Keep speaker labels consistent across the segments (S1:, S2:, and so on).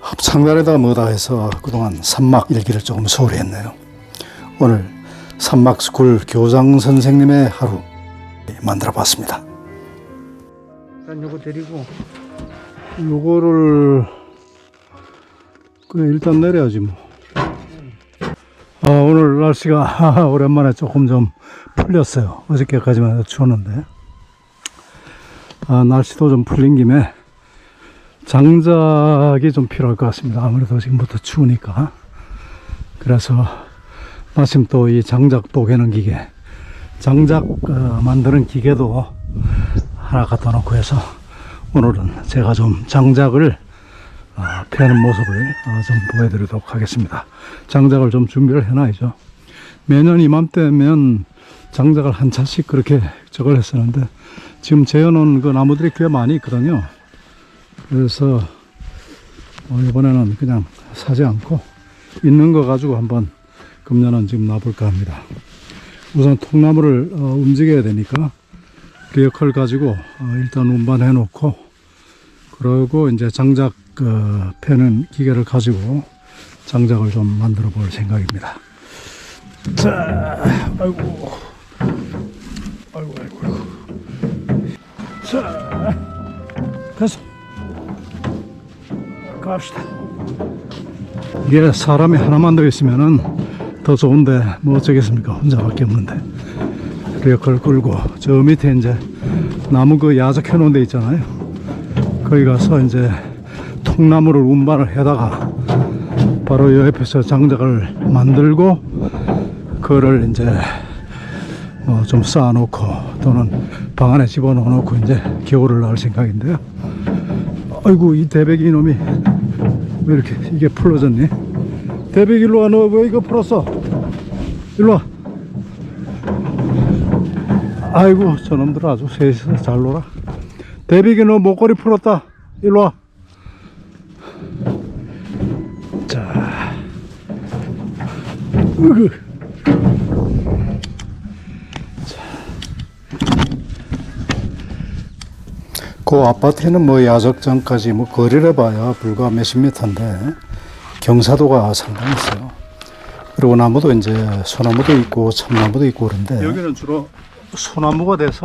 S1: 합창단에다 뭐다 해서 그동안 산막 일기를 조금 소홀히 했네요. 오늘 산막스쿨 교장 선생님의 하루 만들어 봤습니다. 일단 요거 데리고 요거를 그래 일단 내려야지 뭐. 아 오늘 날씨가 오랜만에 조금 좀 풀렸어요. 어저께까지만 추웠는데 아 날씨도 좀 풀린 김에 장작이 좀 필요할 것 같습니다. 아무래도 지금부터 추우니까. 그래서 마침 또 이 장작 뽀개는 기계, 장작 어, 만드는 기계도 하나 갖다 놓고 해서 오늘은 제가 좀 장작을 어, 패는 모습을 어, 좀 보여드리도록 하겠습니다. 장작을 좀 준비를 해놔야죠. 매년 이맘때면 장작을 한 차씩 그렇게 저걸 했었는데 지금 재어놓은 그 나무들이 꽤 많이 있거든요. 그래서 어, 이번에는 그냥 사지 않고 있는 거 가지고 한번 금년은 지금 놔볼까 합니다. 우선 통나무를 어, 움직여야 되니까 그 역할 가지고 어, 일단 운반해 놓고 그러고 이제 장작 그 패는 기계를 가지고 장작을 좀 만들어 볼 생각입니다. 자, 아이고, 아이고, 아이고, 아이고. 자, 가서. 갑시다. 이게 사람이 하나만 더 있으면은 더 좋은데 뭐 어쩌겠습니까? 혼자밖에 없는데. 그 역할 끌고 저 밑에 이제 나무 그 야적 해놓은 데 있잖아요. 거기 가서 이제 통나무를 운반을 해다가 바로 요 옆에서 장작을 만들고 그거를 이제 어, 좀 쌓아놓고 또는 방 안에 집어넣어 놓고 이제 겨울을 나올 생각인데요. 아이고 이 대백이 이놈이 왜 이렇게 이게 풀어졌니? 대백 일로 와 너 왜 이거 풀었어? 일로 와 아이고 저놈들 아주 셋이서 잘 놀아 대백이 너 목걸이 풀었다 일로 와 자, 으그. 그 아파트에는 뭐 야적장까지 뭐 거리를 봐야 불과 몇십 미터인데 경사도가 상당히 있어요. 그리고 나무도 이제 소나무도 있고 참나무도 있고 그런데 여기는 주로 소나무가 돼서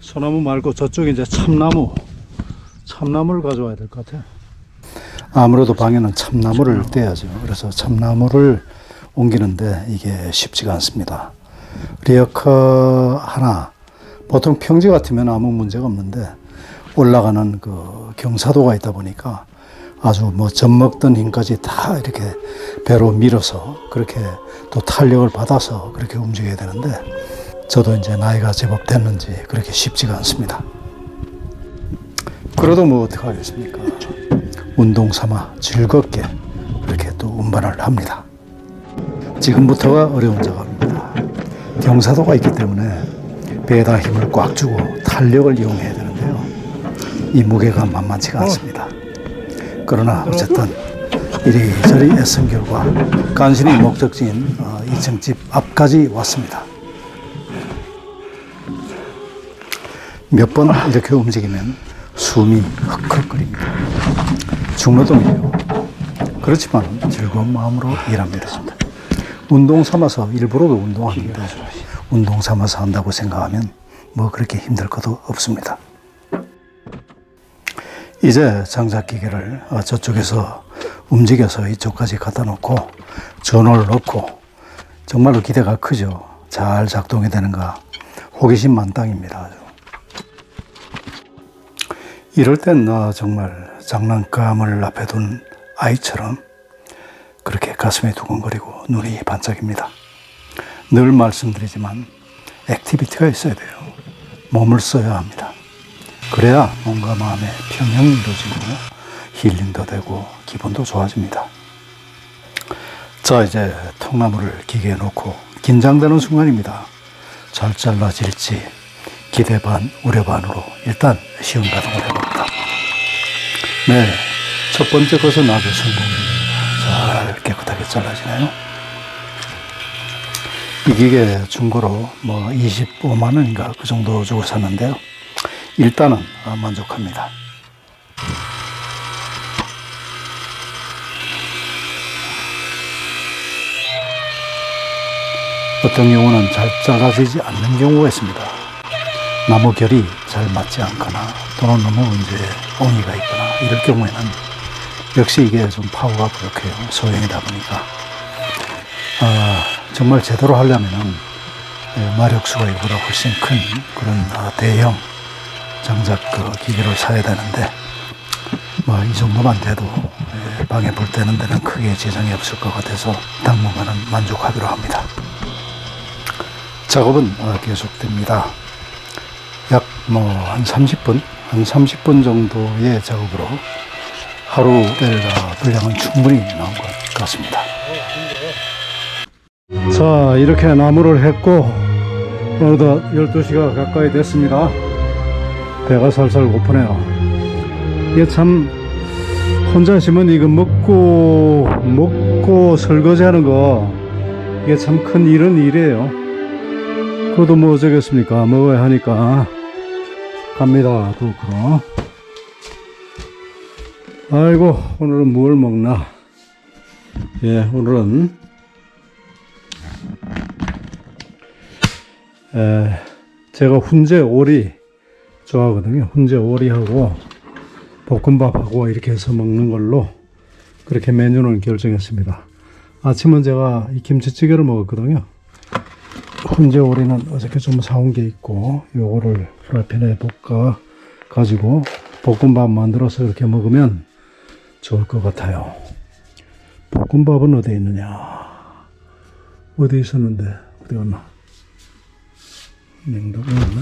S1: 소나무 말고 저쪽에 이제 참나무 참나무를 가져와야 될 것 같아요. 아무래도 방에는 참나무를 떼야죠. 그래서 참나무를 옮기는데 이게 쉽지가 않습니다. 리어커 하나 보통 평지 같으면 아무 문제가 없는데 올라가는 그 경사도가 있다 보니까 아주 뭐 젖먹던 힘까지 다 이렇게 배로 밀어서 그렇게 또 탄력을 받아서 그렇게 움직여야 되는데 저도 이제 나이가 제법 됐는지 그렇게 쉽지가 않습니다. 그래도 뭐 어떡하겠습니까? 운동 삼아 즐겁게 이렇게 또 운반을 합니다. 지금부터가 어려운 작업입니다. 경사도가 있기 때문에 배에다 힘을 꽉 주고 탄력을 이용해야 되는데요. 이 무게가 만만치가 않습니다. 그러나 어쨌든 이리저리 애쓴 결과 간신히 목적지인 어, 2층 집 앞까지 왔습니다. 몇 번 이렇게 움직이면 숨이 헉헉거립니다. 중노동이에요. 그렇지만 즐거운 마음으로 일합니다. 운동 삼아서 일부러도 운동합니다. 운동 삼아서 한다고 생각하면 뭐 그렇게 힘들 것도 없습니다. 이제 장작 기계를 어, 저쪽에서 움직여서 이쪽까지 갖다 놓고 전원을 넣고 정말로 기대가 크죠. 잘 작동이 되는가 호기심 만땅입니다. 이럴 땐나 정말 장난감을 앞에 둔 아이처럼 그렇게 가슴이 두근거리고 눈이 반짝입니다. 늘 말씀드리지만 액티비티가 있어야 돼요. 몸을 써야 합니다. 그래야 몸과 마음의 평형이 이루어지고 힐링도 되고 기분도 좋아집니다. 자 이제 통나무를 기계에 놓고 긴장되는 순간입니다. 잘 잘라질지 기대 반 우려 반으로 일단 시험 가동을 해봅니다. 네, 첫 번째 것은 아주 성공입니다. 잘 깨끗하게 잘라지네요. 이 기계 중고로 뭐 25만 원인가 그 정도 주고 샀는데요. 일단은 어, 만족합니다. 어떤 경우는 잘 작아지지 않는 경우가 있습니다. 나무 결이 잘 맞지 않거나 또는 너무 이제 옹이가 있거나 이럴 경우에는 역시 이게 좀 파워가 부족해요. 소형이다 보니까. 아, 정말 제대로 하려면은 예, 마력수가 이보다 훨씬 큰 그런 아, 대형 장작 그 기계를 사야 되는데 뭐 이 정도만 돼도 예, 방에 불 때는 데는 크게 지장이 없을 것 같아서 당분간은 만족하기로 합니다. 작업은 어, 계속됩니다. 약 뭐 한 30분, 한 30분 정도의 작업으로 하루 뗄 어, 분량은 충분히 나온 것 같습니다. 자, 이렇게 나무를 했고, 어느덧 12시가 가까이 됐습니다. 배가 살살 고프네요. 이게 참, 혼자 있으면 이거 먹고, 먹고 설거지 하는 거, 이게 참 큰 일은 일이에요. 그것도 뭐 어쩌겠습니까. 먹어야 하니까. 갑니다. 두크로. 아이고, 오늘은 뭘 먹나. 예, 오늘은 에, 제가 훈제 오리 좋아하거든요. 훈제 오리하고 볶음밥하고 이렇게 해서 먹는 걸로 그렇게 메뉴를 결정했습니다. 아침은 제가 이 김치찌개를 먹었거든요. 훈제 오리는 어저께 좀 사온 게 있고 요거를 프라이팬에 볶아 가지고 볶음밥 만들어서 이렇게 먹으면 좋을 것 같아요. 볶음밥은 어디 있느냐? 어디 있었는데 어디 갔나? 냉동고였나?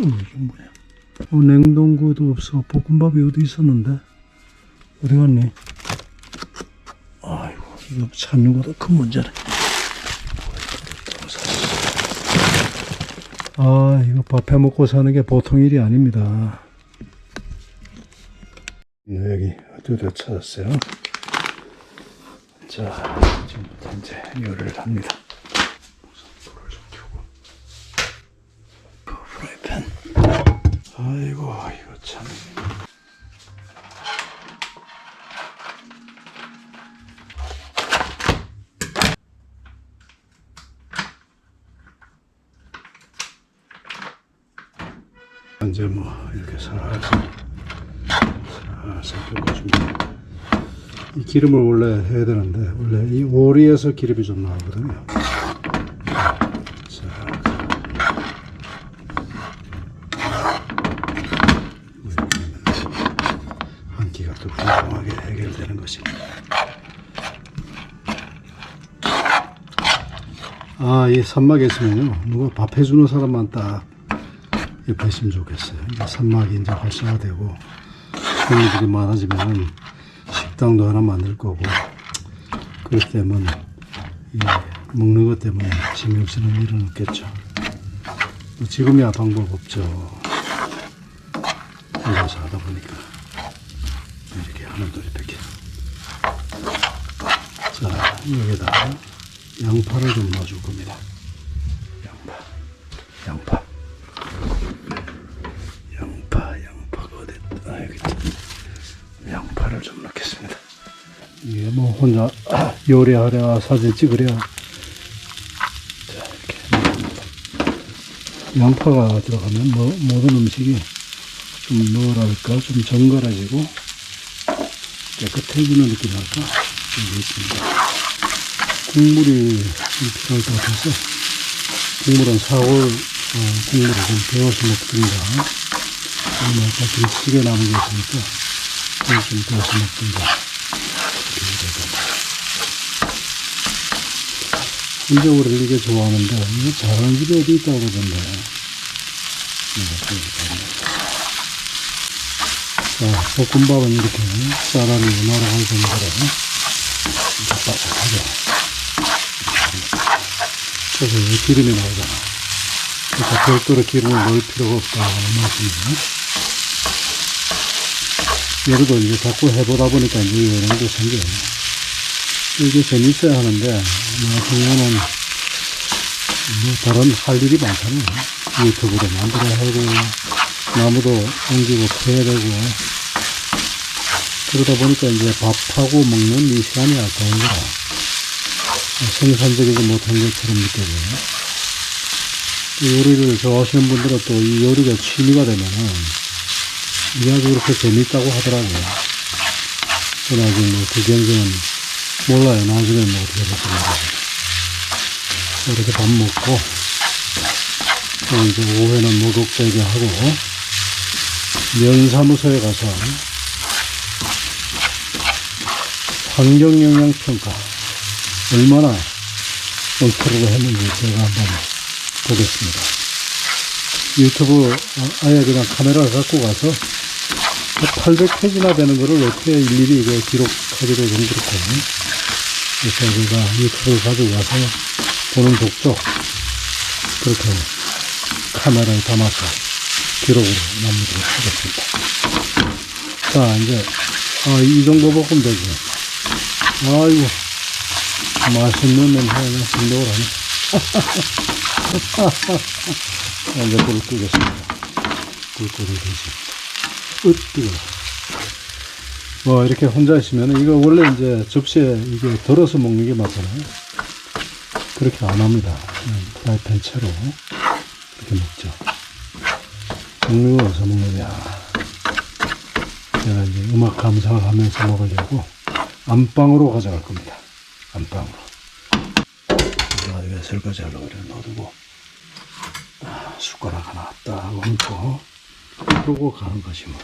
S1: 음, 이게 뭐야? 어, 냉동고도 없어. 볶음밥이 어디 있었는데? 어디 갔니? 아이고, 이거 찾는 것도 큰 문제네. 아, 이거 밥해 먹고 사는 게 보통 일이 아닙니다. 네, 여기 어디로 찾았어요? 자, 지금부터 이제 요리를 합니다. 이제 뭐 이렇게 살살 살살 끓여줍니다. 이 기름을 원래 해야 되는데 원래 이 오리에서 기름이 좀 나오거든요. 자, 한 끼가 또 풍성하게 해결되는 것입니다. 아, 이 산막에 있으면요, 누가 밥 해주는 사람만 딱 있으면 좋겠어요. 산막이 이제 활성화되고 손님들이 많아지면 식당도 하나 만들 거고 그렇기 때문에 이 먹는 것 때문에 신경 쓰는 일은 없겠죠. 뭐 지금이야 방법 없죠. 혼자서 하다 보니까 이렇게 하는 돌이밖에. 자 여기다가 양파를 좀 넣어줄 겁니다. 양파, 양파, 이게 뭐 혼자 요리하랴 사진 찍으랴. 양파가 들어가면 뭐, 모든 음식이 좀 뭐랄까? 좀 정갈해지고 깨끗해지는 느낌이랄까? 이게 있습니다. 국물이 좀 필요할 것 같아서 국물은 4월 어, 국물을 좀 데워서 먹든가 아니면 아까 김치찌개 남은 게 있으니까 좀 데워서 먹든가 이렇게 해야 되겠다. 혼자으로 이게 좋아하는데 이거 잘하는 집이 어디 있다고 그러던데 보여드립니다. 자, 볶음밥은 이렇게 쌀알이 날아갈 정도로 이렇게 바삭하게 그래서 이 기름이 나오잖아. 그러니까 별도로 기름을 넣을 필요가 없다는 말씀이에요. 여기도 이제 자꾸 해보다 보니까 이제 이런 게 생겨요. 이게 재밌어야 하는데, 나 같은 경우는 뭐 다른 할 일이 많잖아요. 유튜브도 만들어야 하고, 나무도 옮기고 캐야 되고, 그러다 보니까 이제 밥하고 먹는 이 시간이 아까운 거라. 생산적이지 못한 것처럼 느껴져요. 이 요리를 좋아하시는 분들은 또 이 요리가 취미가 되면은 아주 그렇게 재밌다고 하더라고요. 저는 아직 뭐그 경지는 몰라요. 나중에 뭐 어떻게 될지 모르겠어요. 이렇게 밥 먹고 또 이제 오후에는 목욕제기 하고 면사무소에 가서 환경영향평가 얼마나 컨트롤을 했는지 제가 한번 보겠습니다. 유튜브 아- 아예 그냥 카메라를 갖고 가서 800페이지나 되는 거를 어떻게 일일이 이거 기록하기도 좀 그렇고 그래서 제가 유튜브를 가지고 가서 보는 독도 그렇게 카메라에 담아서 기록으로 남기도록 하겠습니다. 자, 이제, 아, 이 정도 볶으면 되지. 아이고, 맛있는 냄새가 진동을 하네. 이제 불을 끄겠습니다. 불 끄고 되지. 으, 뜨거 뭐, 이렇게 혼자 있으면, 이거 원래 이제 접시에 이게 덜어서 먹는 게 맞잖아요. 그렇게 안 합니다. 프라이팬 채로 이렇게 먹죠. 먹는 거 어디서 먹느냐. 제가 이제 음악 감상을 하면서 먹으려고 안방으로 가져갈 겁니다. 안방으로. 자, 이거 설거지 하려고 그래 놔두고 아, 숟가락 하나 딱 얹고 그러고 가는 것이 뭐.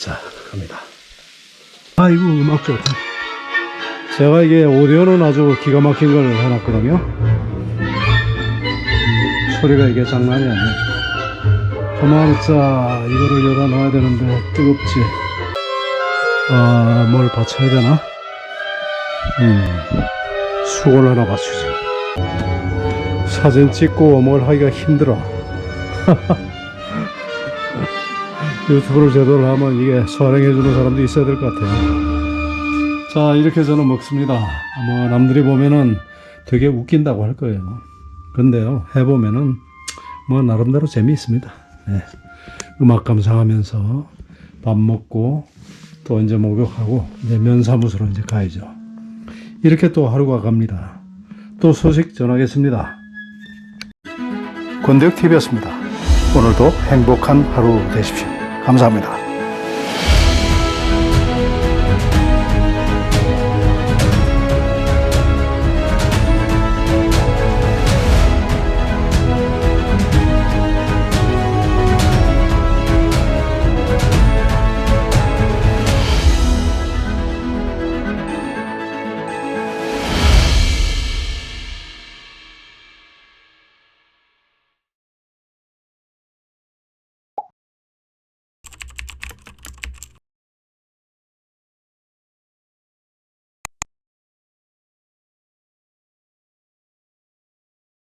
S1: 자, 갑니다. 아이고, 음악 좋다. 제가 이게 오디오는 아주 기가 막힌 걸 해놨거든요. 음, 소리가 이게 장난이 아니에요. 가만히 있자. 이거를 열어 놔야 되는데, 뜨겁지. 아, 뭘 받쳐야 되나? 음, 수건을 하나 받치지. 사진 찍고 뭘 하기가 힘들어. 유튜브를 제대로 하면 이게 촬영해주는 사람도 있어야 될 것 같아요. 자, 이렇게 저는 먹습니다. 뭐, 남들이 보면은 되게 웃긴다고 할 거예요. 근데요, 해보면은 뭐, 나름대로 재미있습니다. 네. 음악 감상하면서 밥 먹고 또 이제 목욕하고 이제 면사무소로 이제 가야죠. 이렇게 또 하루가 갑니다. 또 소식 전하겠습니다. 권대혁TV였습니다. 오늘도 행복한 하루 되십시오. 감사합니다.